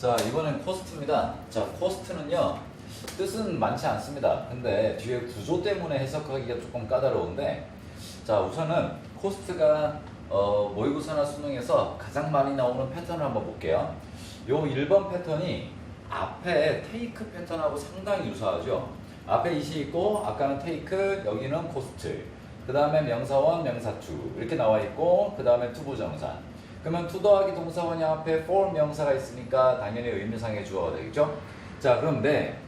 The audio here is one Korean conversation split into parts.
자, 이번엔 코스트입니다. 자, 코스트는요, 뜻은 많지 않습니다. 근데 뒤에 구조 때문에 해석하기가 조금 까다로운데, 자, 우선은 코스트가 어, 모의고사나 수능에서 가장 많이 나오는 패턴을 한번 볼게요. 요 1번 패턴이 앞에 테이크 패턴하고 상당히 유사하죠. 앞에 이시 있고, 아까는 테이크, 여기는 코스트. 그 다음에 명사원, 명사투 이렇게 나와 있고, 그 다음에 투부정사. 그러면 투 더하기 동사원이 앞에 for 명사가 있으니까 당연히 의미상의 주어가 되겠죠. 자, 그런데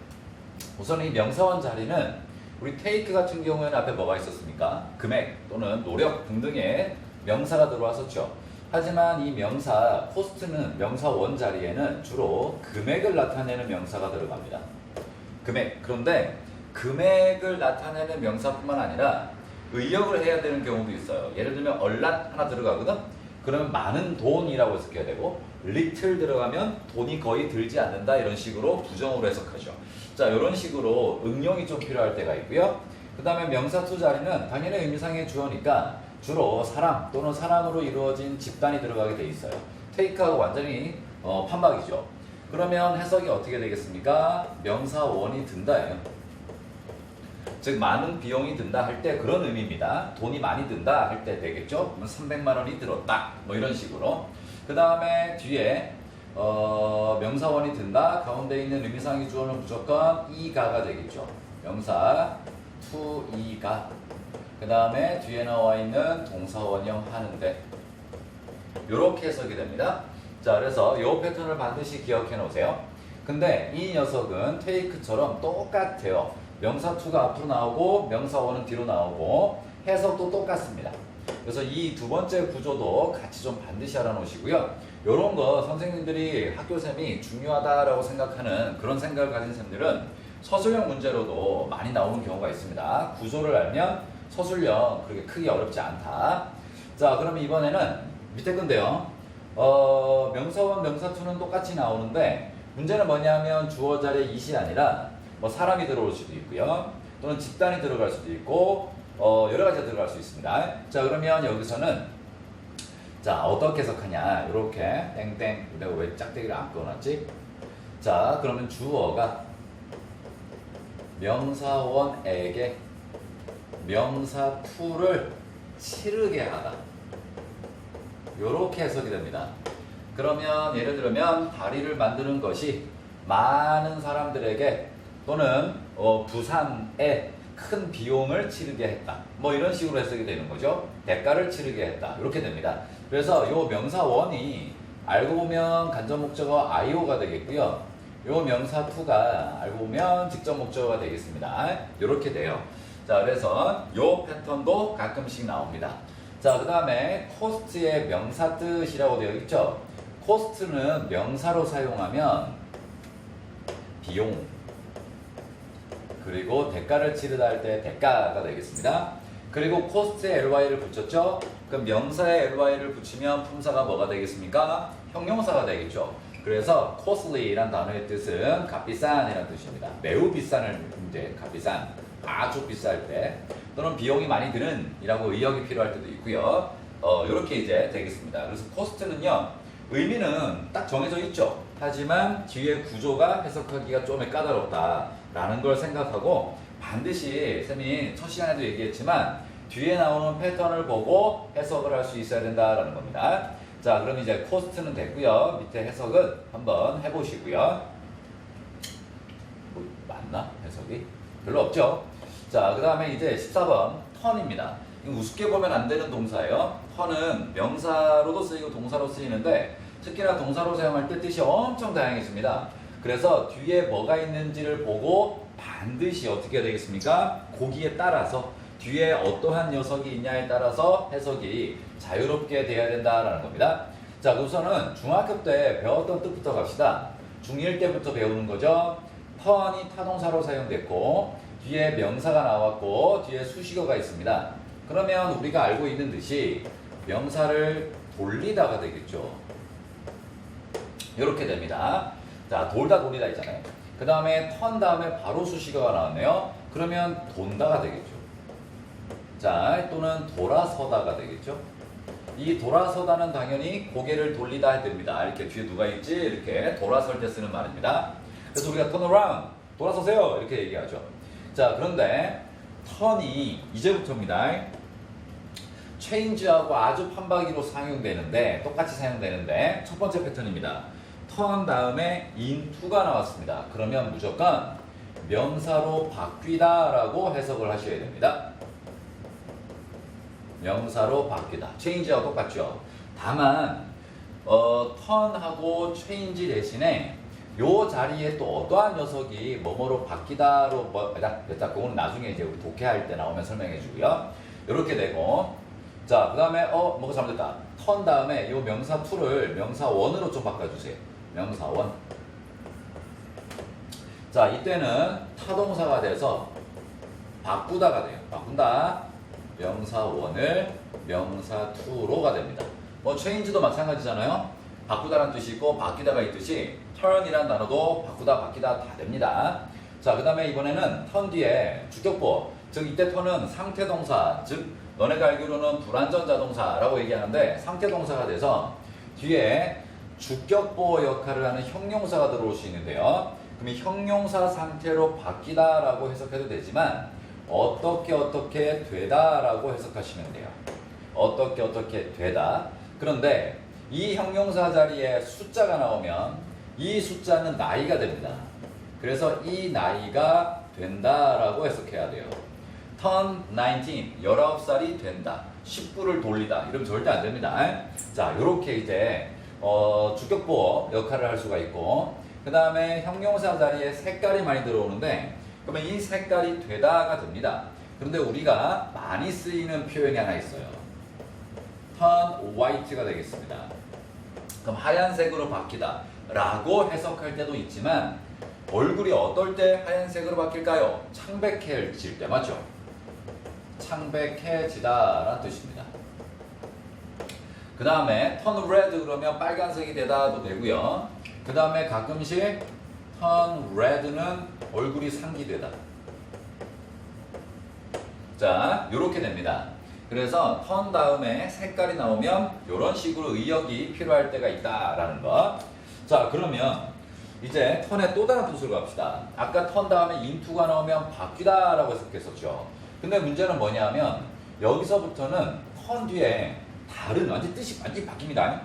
우선 이 명사원 자리는 우리 take 같은 경우에는 앞에 뭐가 있었습니까? 금액 또는 노력 등등의 명사가 들어왔었죠. 하지만 이 명사 코스트는 명사 원 자리에는 주로 금액을 나타내는 명사가 들어갑니다. 금액. 그런데 금액을 나타내는 명사뿐만 아니라 의역을 해야 되는 경우도 있어요. 예를 들면 얼랏 하나 들어가거든. 그러면 많은 돈이라고 해석해야 되고 little 들어가면 돈이 거의 들지 않는다 이런 식으로 부정으로 해석하죠. 자 이런 식으로 응용이 좀 필요할 때가 있고요. 그 다음에 명사 투 자리는 당연히 의미상의 주어니까 주로 사람 또는 사람으로 이루어진 집단이 들어가게 돼 있어요. 테이크하고 완전히 어, 판박이죠. 그러면 해석이 어떻게 되겠습니까? 명사 원이 든다예요. 즉 많은 비용이 든다 할 때 그런 의미입니다. 돈이 많이 든다 할 때 되겠죠? 그러면 300만 원이 들었다. 뭐 이런 식으로. 그 다음에 뒤에 어, 명사원이 든다. 가운데 있는 의미상의 주어는 무조건 이가가 되겠죠. 명사 투 이가. 그 다음에 뒤에 나와 있는 동사원형 하는데 이렇게 해석이 됩니다. 자, 그래서 이 패턴을 반드시 기억해 놓으세요. 근데 이 녀석은 테이크처럼 똑같아요. 명사 투가 앞으로 나오고 명사 원은 뒤로 나오고 해석도 똑같습니다. 그래서 이 두 번째 구조도 같이 좀 반드시 알아놓으시고요. 이런 거 선생님들이 학교쌤이 중요하다라고 생각하는 그런 생각을 가진 쌤들은 서술형 문제로도 많이 나오는 경우가 있습니다. 구조를 알면 서술형 그렇게 크게 어렵지 않다. 자, 그러면 이번에는 밑에 건데요. 어, 명사원, 명사투는 똑같이 나오는데 문제는 뭐냐면 주어 자리에 이시 아니라 뭐 사람이 들어올 수도 있고요. 또는 집단이 들어갈 수도 있고 어, 여러 가지가 들어갈 수 있습니다. 자, 그러면 여기서는 자, 어떻게 해석하냐. 이렇게 땡땡 내가 왜 짝대기를 안 꺼놨지? 자, 그러면 주어가 명사원에게 명사 투를 치르게 하다. 요렇게 해석이 됩니다. 그러면 예를 들면 다리를 만드는 것이 많은 사람들에게 또는 어, 부산에 큰 비용을 치르게 했다. 뭐 이런 식으로 해석이 되는 거죠. 대가를 치르게 했다. 이렇게 됩니다. 그래서 요 명사원이 알고 보면 간접 목적어 IO가 되겠고요. 요 명사 투가 알고 보면 직접 목적어가 되겠습니다. 이렇게 돼요. 자, 그래서 요 패턴도 가끔씩 나옵니다. 자, 그 다음에 코스트의 명사 뜻이라고 되어 있죠. 코스트는 명사로 사용하면 비용 그리고 대가를 치르다 할 때 대가가 되겠습니다. 그리고 코스트에 ly를 붙였죠. 그럼 명사에 ly를 붙이면 품사가 뭐가 되겠습니까? 형용사가 되겠죠. 그래서 costly란 단어의 뜻은 값비싼이라는 뜻입니다. 매우 비싼을 이제 값비싼 아주 비쌀 때 또는 비용이 많이 드는 이라고 의역이 필요할 때도 있고요. 어, 이렇게 이제 되겠습니다. 그래서 코스트는요, 의미는 딱 정해져 있죠. 하지만 뒤에 구조가 해석하기가 좀 까다롭다 라는 걸 생각하고 반드시 쌤이 첫 시간에도 얘기했지만 뒤에 나오는 패턴을 보고 해석을 할 수 있어야 된다라는 겁니다. 자, 그럼 이제 코스트는 됐고요. 밑에 해석은 한번 해보시고요. 뭐, 맞나? 해석이? 별로 없죠? 자, 그 다음에 이제 14번 턴입니다. 우습게 보면 안 되는 동사예요. 턴은 명사로도 쓰이고 동사로 쓰이는데 특히나 동사로 사용할 때 뜻이 엄청 다양해집니다. 그래서 뒤에 뭐가 있는지를 보고 반드시 어떻게 되겠습니까? 거기에 따라서 뒤에 어떠한 녀석이 있냐에 따라서 해석이 자유롭게 돼야 된다라는 겁니다. 자, 우선은 중학교 때 배웠던 뜻부터 갑시다. 중1 때부터 배우는 거죠. 턴이 타동사로 사용됐고 뒤에 명사가 나왔고 뒤에 수식어가 있습니다. 그러면 우리가 알고 있는 듯이 명사를 돌리다가 되겠죠. 이렇게 됩니다. 자, 돌다 돌리다 있잖아요. 그 다음에 턴 다음에 바로 수식어가 나왔네요. 그러면 돈다가 되겠죠. 자, 또는 돌아서다가 되겠죠. 이 돌아서다는 당연히 고개를 돌리다 해야 됩니다. 이렇게 뒤에 누가 있지? 이렇게 돌아설 때 쓰는 말입니다. 그래서 우리가 turn around, 돌아서세요. 이렇게 얘기하죠. 자, 그런데 턴이 이제부터입니다. change하고 아주 판박이로 사용되는데 똑같이 사용되는데 첫 번째 패턴입니다. 턴 다음에 into가 나왔습니다. 그러면 무조건 명사로 바뀌다라고 해석을 하셔야 됩니다. 명사로 바뀌다. change하고 똑같죠. 다만 어, 턴하고 change 대신에 요 자리에 또 어떠한 녀석이 뭐뭐로 바뀌다로 뭐 일단 그건 나중에 이제 독해할 때 나오면 설명해 주고요. 이렇게 되고 자 그 다음에 어 뭐가 잘못됐다. 턴 다음에 요 명사 to를 명사 원으로 좀 바꿔주세요. 명사 원. 자 이때는 타동사가 돼서 바꾸다가 돼요. 바꾼다. 명사 원을 명사 to로가 됩니다. 뭐 change도 마찬가지잖아요. 바꾸다라는 뜻이 있고 바뀌다가 있듯이 turn이라는 단어도 바꾸다 바뀌다 다 됩니다. 자, 그 다음에 이번에는 turn 뒤에 주격보, 즉 이때 turn은 상태 동사, 즉 너네가 알기로는 불완전 자동사라고 얘기하는데 상태 동사가 돼서 뒤에 주격보 역할을 하는 형용사가 들어올 수 있는데요. 그럼 이 형용사 상태로 바뀌다라고 해석해도 되지만 어떻게 어떻게 되다라고 해석하시면 돼요. 어떻게 어떻게 되다. 그런데 이 형용사 자리에 숫자가 나오면 이 숫자는 나이가 됩니다. 그래서 이 나이가 된다라고 해석해야 돼요. turn 19, 19살이 된다. 19를 돌리다. 이러면 절대 안 됩니다. 자, 요렇게 이제 어, 주격보 역할을 할 수가 있고 그 다음에 형용사 자리에 색깔이 많이 들어오는데 그러면 이 색깔이 되다가 됩니다. 그런데 우리가 많이 쓰이는 표현이 하나 있어요. turn white가 되겠습니다. 그럼 하얀색으로 바뀌다 라고 해석할 때도 있지만 얼굴이 어떨 때 하얀색으로 바뀔까요? 창백해질 때 맞죠? 창백해지다 라는 뜻입니다. 그 다음에 turn red 그러면 빨간색이 되다도 되고요. 그 다음에 가끔씩 turn red는 얼굴이 상기되다. 자, 이렇게 됩니다. 그래서 턴 다음에 색깔이 나오면 이런 식으로 의역이 필요할 때가 있다라는 거. 자, 그러면 이제 턴의 또 다른 뜻으로 갑시다. 아까 턴 다음에 인투가 나오면 바뀌다라고 해석했었죠. 근데 문제는 뭐냐면 여기서부터는 턴 뒤에 다른 완전 뜻이 완전히 바뀝니다.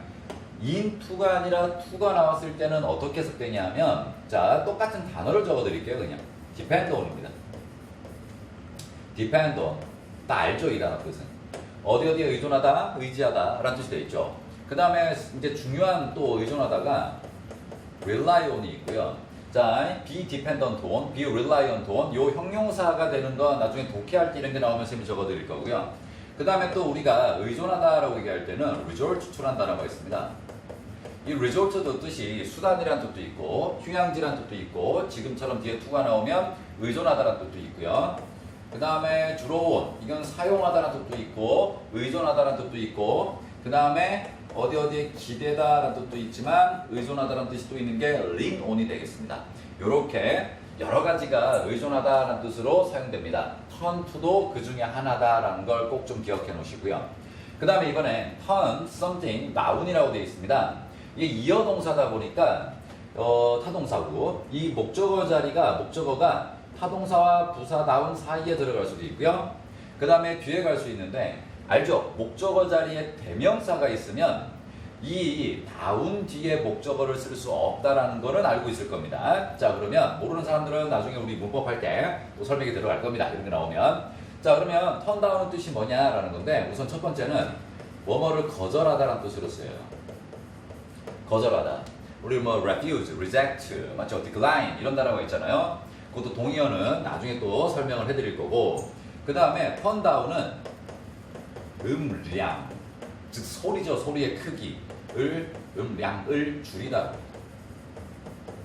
인투가 아니라 투가 나왔을 때는 어떻게 해석되냐면 자 똑같은 단어를 적어드릴게요 그냥. Depend on입니다. depend on. 다 알죠 이 단어 뜻은. 어디 어디에 의존하다 의지하다 라는 뜻이 되어 있죠. 그 다음에 이제 중요한 또 의존하다가 rely on이 있고요. 자 be dependent on, be reliant on 요 형용사가 되는 거 나중에 독해할 때 이런 게 나오면 쌤이 적어드릴 거고요 그 다음에 또 우리가 의존하다라고 얘기할 때는 resort to란 단어가 있습니다 이 resort도 뜻이 수단이란 뜻도 있고 휴양지란 뜻도 있고 지금처럼 뒤에 to가 나오면 의존하다란 뜻도 있고요 그 다음에 주로 온 이건 사용하다는 뜻도 있고 의존하다는 뜻도 있고 그 다음에 어디 어디에 기대다라는 뜻도 있지만 의존하다는 뜻이 또 있는 게 lean on이 되겠습니다. 이렇게 여러 가지가 의존하다라는 뜻으로 사용됩니다. To도 그 중에 하나다라는 걸 꼭 좀 기억해 놓으시고요. 그 다음에 이번에 turn something noun이라고 되어 있습니다. 이게 이어 동사다 보니까 어, 타동사고 이 목적어 자리가 목적어가 타동사와 부사다운 사이에 들어갈 수도 있고요. 그 다음에 뒤에 갈 수 있는데 알죠? 목적어 자리에 대명사가 있으면 이 다운 뒤에 목적어를 쓸 수 없다라는 거는 알고 있을 겁니다. 자 그러면 모르는 사람들은 나중에 우리 문법 할 때 또 설명이 들어갈 겁니다. 이런 게 나오면 자 그러면 턴다운은 뜻이 뭐냐라는 건데 우선 첫 번째는 뭐뭐를 거절하다라는 뜻으로 써요. 거절하다. 우리 뭐 refuse, reject, 맞죠? decline 이런 단어가 있잖아요. 그것도 동의어는 나중에 또 설명을 해드릴 거고 그 다음에 턴다운은 음량 즉 소리죠 소리의 크기 를 음량을 줄이다.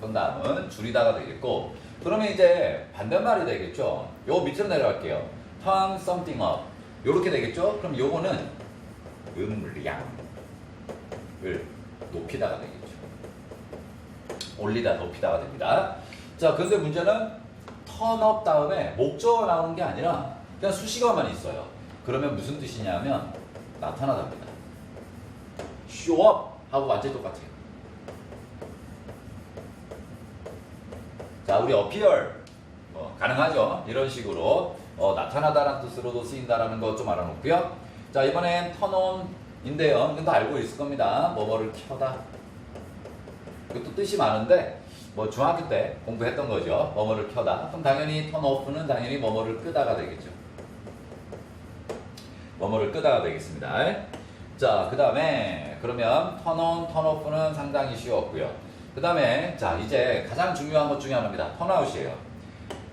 턴다운은 줄이다가 되겠고 그러면 이제 반대말이 되겠죠? 요 밑으로 내려갈게요. turn something up. 요렇게 되겠죠? 그럼 요거는 음량을 높이다가 되겠죠. 올리다 높이다가 됩니다. 자, 근데 문제는 턴업 다음에 목적어 나오는 게 아니라 그냥 수식어만 있어요. 그러면 무슨 뜻이냐면 나타나답니다. Show up 하고 완전히 똑같아요. 자, 우리 appear 어, 가능하죠. 이런 식으로 어, 나타나다라는 뜻으로도 쓰인다라는 거좀 알아놓고요. 자, 이번엔 turn on인데요. 이건 다 알고 있을 겁니다. 뭐뭐를 켜다. 이것도 뜻이 많은데 뭐 중학교 때 공부했던 거죠. 뭐뭐를 켜다. 그럼 당연히 turn off는 당연히 뭐뭐를 끄다가 되겠죠. 뭐뭐를 끄다가 되겠습니다. 자, 그 다음에 그러면 turn off는 상당히 쉬웠고요. 그 다음에 자 이제 가장 중요한 것 중에 하나입니다. out이에요.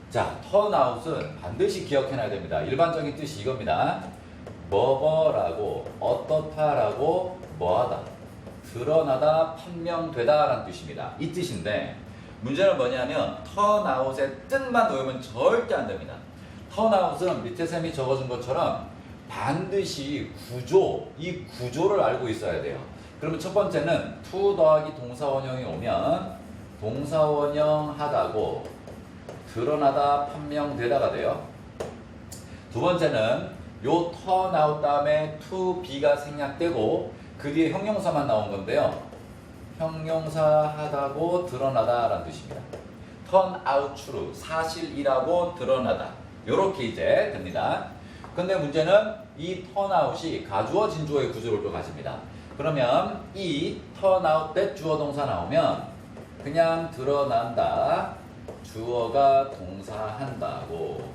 자, out은 반드시 기억해놔야 됩니다. 일반적인 뜻이 이겁니다. 뭐뭐라고 어떻다라고 뭐하다 드러나다 판명되다라는 뜻입니다. 이 뜻인데 문제는 뭐냐면 out의 뜻만 외우면 절대 안 됩니다. out은 밑에 셈이 적어준 것처럼 반드시 구조, 이 구조를 알고 있어야 돼요. 그러면 첫 번째는 to 더하기 동사원형이 오면 동사원형 하다고 드러나다 판명되다가 돼요. 두 번째는 요 turn out 다음에 to be가 생략되고 그 뒤에 형용사만 나온 건데요. 형용사 하다고 드러나다라는 뜻입니다. turn out true 사실이라고 드러나다. 요렇게 이제 됩니다. 근데 문제는 이 out이 가주어 진주어의 구조를 또 가집니다. 그러면 이 out that 주어 동사 나오면 그냥 드러난다. 주어가 동사한다고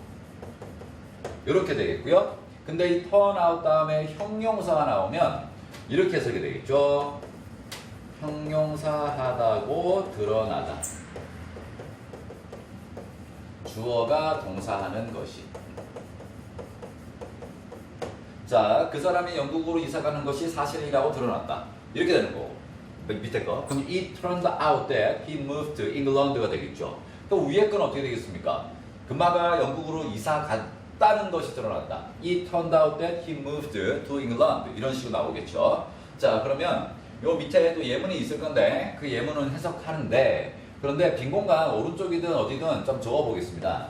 이렇게 되겠고요. 근데 이 out 다음에 형용사가 나오면 이렇게 쓰게 되겠죠. 형용사 하다고 드러나다. 주어가 동사하는 것이. 자, 그 사람이 영국으로 이사 가는 것이 사실이라고 드러났다. 이렇게 되는 거고. 밑- 밑에 거. 그럼 it turned out that he moved to England가 되겠죠. 또 위에 건 어떻게 되겠습니까? 금마가 영국으로 이사 갔다는 것이 드러났다. It turned out that he moved to England. 이런 식으로 나오겠죠. 자, 그러면 요 밑에 또 예문이 있을 건데 그 예문은 해석하는데 그런데 빈 공간 오른쪽이든 어디든 좀 적어 보겠습니다.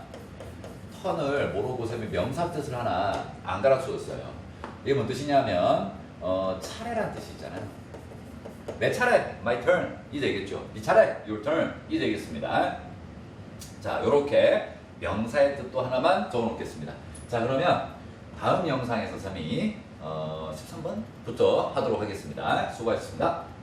턴을 모르고 쌤이 명사 뜻을 하나 안 가르쳐 줬어요. 이게 뭔 뜻이냐면 어, 차례란 뜻이 있잖아요. 내 차례, my turn 이 되겠죠. 네 차례, your turn 이 되겠습니다. 자, 요렇게 명사의 뜻도 하나만 적어놓겠습니다. 자, 그러면 다음 영상에서 쌤이 어, 13번부터 하도록 하겠습니다. 수고하셨습니다.